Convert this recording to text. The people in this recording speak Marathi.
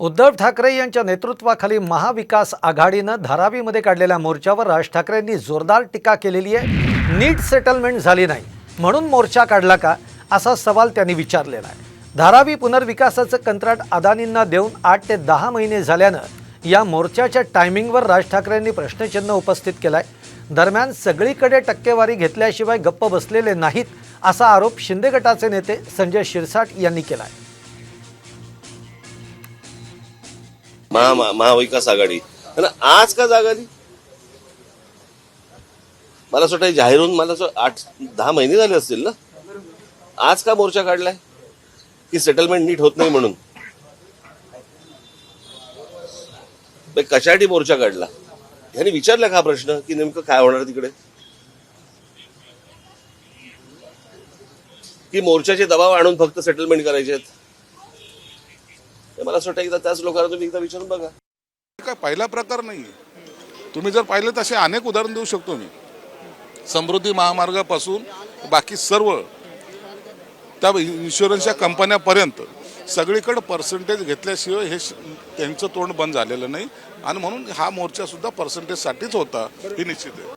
उद्धव ठाकरे यांच्या नेतृत्वाखाली महाविकास आघाडीनं धारावीमध्ये काढलेल्या मोर्चावर राज ठाकरेंनी जोरदार टीका केलेली आहे. नीट सेटलमेंट झाली नाही. म्हणून मोर्चा काढला का? असा सवाल त्यांनी विचारलेला आहे. धारावी पुनर्विकासाचं कंत्राट अदानींना देऊन आठ ते दहा महिने झाल्यानं या मोर्चाच्या टायमिंगवर राज ठाकरेंनी प्रश्नचिन्ह उपस्थित केलाय. दरम्यान सगळीकडे टक्केवारी घेतल्याशिवाय गप्प बसलेले नाहीत असा आरोप शिंदे गटाचे नेते संजय शिरसाट यांनी केला आहे महा- महाविकास आघाडी. आणि आज का जाग आली मला असं वाटतं जाहीर होऊन मला असं आठ दहा महिने झाले असतील ना? आज का मोर्चा काढलाय? की सेटलमेंट नीट होत नाही म्हणून? कशासाठी मोर्चा काढला? ह्याने विचारला का प्रश्न? की नेमकं काय होणार तिकडे? की मोर्चाचे दबाव आणून फक्त सेटलमेंट करायचे आहेत? मला असं वाटतं एकदा त्याच लोकांना तुम्ही एकदा विचारून बघा. काय पहिला प्रकार नाही तुम्ही जर पाहिले तसे अनेक उदाहरण देऊ शकतो मी. समृद्धी महामार्गापासून बाकी सर्व त्या इन्शुरन्सच्या कंपन्यापर्यंत सगळीकडे पर्सेंटेज घेतल्याशिवाय हे त्यांचं तोंड बंद झालेलं नाही. आणि म्हणून हा मोर्चा सुद्धा पर्सेंटेजसाठीच होता हे निश्चित आहे.